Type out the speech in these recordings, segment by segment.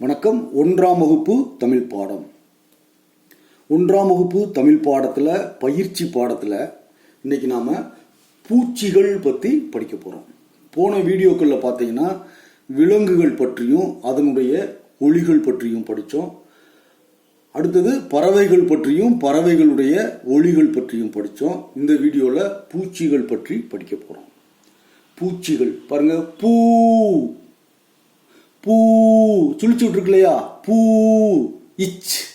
வணக்கம். ஒன்றாம் வகுப்பு தமிழ் பாடம். ஒன்றாம் வகுப்பு தமிழ் பாடத்தில் பயிற்சி பாடத்தில் இன்னைக்கு நாம் பூச்சிகள் பற்றி படிக்க போகிறோம் போன வீடியோக்களில் பார்த்தீங்கன்னா விலங்குகள் பற்றியும் அதனுடைய ஒளிகள் பற்றியும் படித்தோம் அடுத்தது பறவைகள் பற்றியும் பறவைகளுடைய ஒளிகள் பற்றியும் படித்தோம் இந்த வீடியோவில் பூச்சிகள் பற்றி படிக்க போகிறோம் பூச்சிகள். பாருங்க. பூ. பூ. சுழிச்சு விட்டுருக்கு இல்லையா பூ இச்.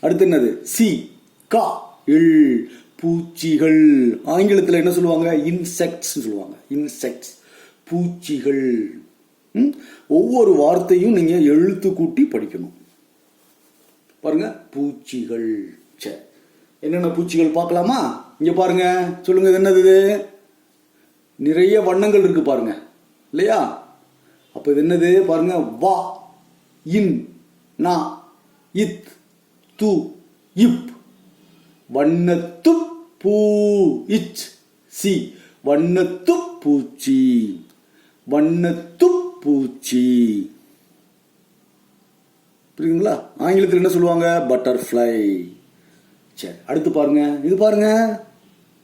அடுத்து என்னது? சி கா இல். பூச்சிகள். ஆங்கிலத்தில் என்ன சொல்லுவாங்க? இன்செக்ட்ஸ் சொல்லுவாங்க. இன்செக்ட்ஸ். பூச்சிகள். ம்? ஒவ்வொரு வார்த்தையும் நீங்க எழுத்து கூட்டி படிக்கணும். பாருங்க. பூச்சிகள். சே என்னென்ன பூச்சிகள் பார்க்கலாமா? இங்க பாருங்க. சொல்லுங்க இது என்னது நிறைய வண்ணங்கள் இருக்கு பாருங்க. இல்லையா? அப்போ இது என்னது? பாருங்க. வா. இன். நா. இத். து. இப். வண்ணத்து பூ. இச். சி. வண்ணத்து பூச்சி. வண்ணத்து பூச்சி. புரியுங்களா ஆங்கிலத்தில் என்ன சொல்லுவாங்க? பட்டர்ஃப்ளை. சரி அடுத்து பாருங்க. இது பாருங்க.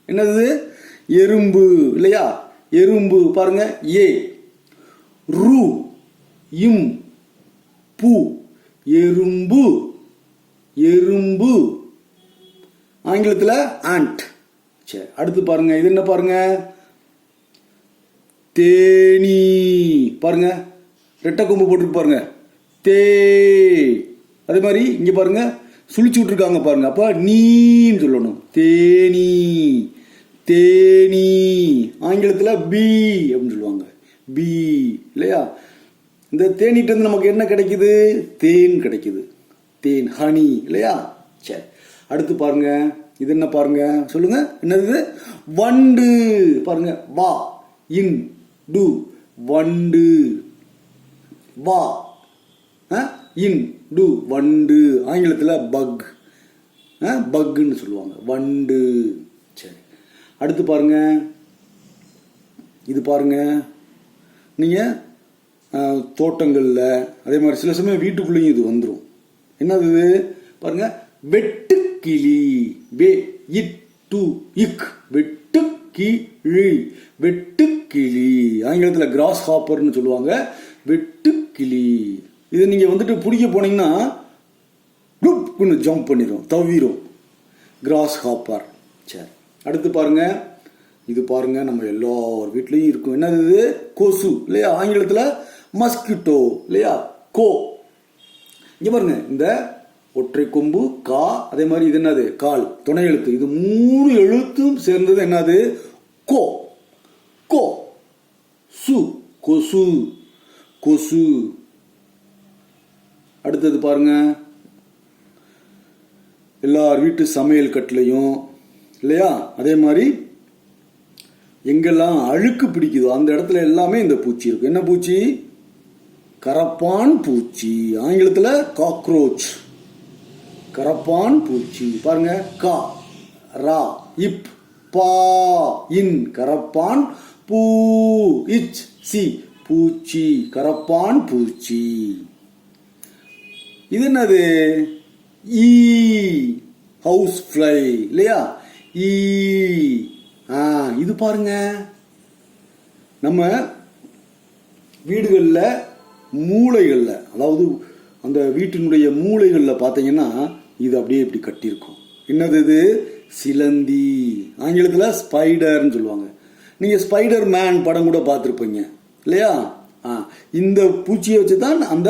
என்னது? எறும்பு. இல்லையா? எறும்பு. பாருங்க. ஏ. ரு இம் பூ எறும்பு எறும்பு. ஆங்கிலத்தில் ஆண்ட். சரி அடுத்து பாருங்க இது என்ன பாருங்க? தேனி. பாருங்க ரெட்டை கொம்பு போட்டுருக்கு பாருங்க. தே. அதே மாதிரி இங்கே பாருங்க சுழிச்சு விட்டுருக்காங்க பாருங்க. அப்போ நீன்னு சொல்லணும். தேனி. தேனி. ஆங்கிலத்தில் பி அப்படின்னு சொல்லுவாங்க. பி இல்லையா? இந்த தேனிட்டு வந்து நமக்கு என்ன கிடைக்குது? தேன் கிடைக்குது. தேன் ஹனி இல்லையா? சரி அடுத்து பாருங்க. இது என்ன பாருங்க? சொல்லுங்க. என்னது வண்டு. பாருங்க. வா இன் டு. வண்டு. வா இன் டு வண்டு. ஆங்கிலத்தில் பக் பக்குன்னு சொல்லுவாங்க. வண்டு. சரி. அடுத்து பாருங்க. இது பாருங்க. நீங்கள் தோட்டங்களில் அதே மாதிரி சில சமயம் வீட்டுக்குள்ளேயும் இது வந்துடும் என்னது? இது பாருங்க. வெட்டுக்கிளி. வே இட் டு இக். வெட்டுக்கிளி. வெட்டுக்கிளி. ஆங்கிலத்தில் கிராஸ் ஹாப்பர்னு சொல்லுவாங்க. வெட்டுக்கிளி. இது நீங்கள் வந்துட்டு பிடிக்க போனீங்கன்னா குரூப்னு ஜம்ப் பண்ணிடும் தவிரும். கிராஸ் ஹாப்பர் சரி. அடுத்து பாருங்கள் இது பாருங்க நம்ம எல்லார் வீட்லேயும் இருக்கும். என்னது? இது கொசு இல்லையா? ஆங்கிலத்தில் மஸ்கிட்டோ இல்லையா? கோ. இங்கே பாருங்க இந்த ஒற்றை கொம்பு கா அதே மாதிரி இது என்னது? கால் துணை எழுத்து. இது மூணு எழுத்தும் சேர்ந்தது என்னது? கோ. கோ. சு. கொசு. கொசு. அடுத்தது பாருங்க. எல்லார் வீட்டு சமையல் கட்டிலையும் இல்லையா? அதே மாதிரி எங்கெல்லாம் அழுக்கு பிடிக்குதோ அந்த இடத்துல எல்லாமே இந்த பூச்சி இருக்கும். என்ன பூச்சி? கரப்பான் பூச்சி. ஆங்கிலத்தில் காக்ரோச் கரப்பான் பூச்சி. பாருங்க கா ரா இப் பா இன். கரப்பான் பூ இச் சி. பூச்சி. கரப்பான் பூச்சி. இது என்னது? ஈ ஹவுஸ் ஃப்ளை இல்லையா? ஈ இது பாருங்க. நம்ம வீடுகளில் மூளைகளில் அதாவது அந்த வீட்டினுடைய மூளைகளில் பார்த்தீங்கன்னா இது அப்படியே இப்படி கட்டியிருக்கும். என்னது இது? சிலந்தி. ஆங்கிலத்தில் ஸ்பைடர்னு சொல்லுவாங்க. நீங்கள் ஸ்பைடர் மேன் படம் கூட பார்த்துருப்பீங்க. இல்லையா? ஆ இந்த பூச்சியை வச்சு தான் அந்த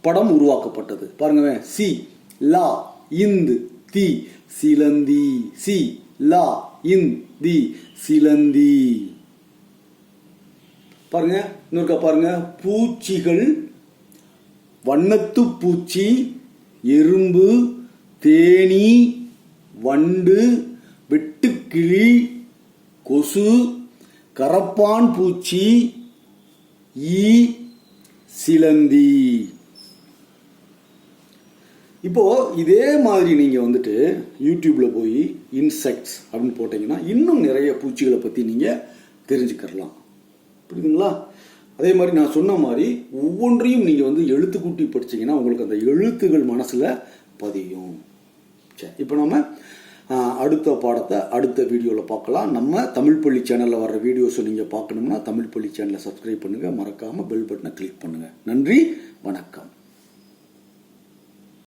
படம் உருவாக்கப்பட்டது. பாருங்க சி லா இந்து தி சிலந்தி. சி லா இந்து. தி சிலந்தி பாருங்க இன்னொருக்கா பாருங்க. பூச்சிகள் வண்ணத்து பூச்சி எறும்பு தேனி வண்டு வெட்டுக்கிளி கொசு கரப்பான் பூச்சி ஈ சிலந்தி. இப்போது இதே மாதிரி நீங்கள் வந்துட்டு யூடியூப்பில் போய் இன்செக்ட்ஸ் அப்படின்னு போட்டிங்கன்னா இன்னும் நிறைய பூச்சிகளை பற்றி நீங்கள் தெரிஞ்சுக்கலாம் புரியுதுங்களா? அதே மாதிரி நான் சொன்ன மாதிரி ஒவ்வொன்றையும் நீங்கள் வந்து எழுத்து கூட்டி படிச்சீங்கன்னா உங்களுக்கு அந்த எழுத்துகள் மனசில் பதியும். சரி இப்போ நம்ம அடுத்த பாடத்தை அடுத்த வீடியோவில் பார்க்கலாம். நம்ம தமிழ் பள்ளி சேனலில் வர்ற வீடியோஸை நீங்கள் பார்க்கணும்னா தமிழ் பள்ளி சேனலை சப்ஸ்கிரைப் பண்ணுங்கள் மறக்காமல் பெல் பட்டனை கிளிக் பண்ணுங்கள் நன்றி வணக்கம்.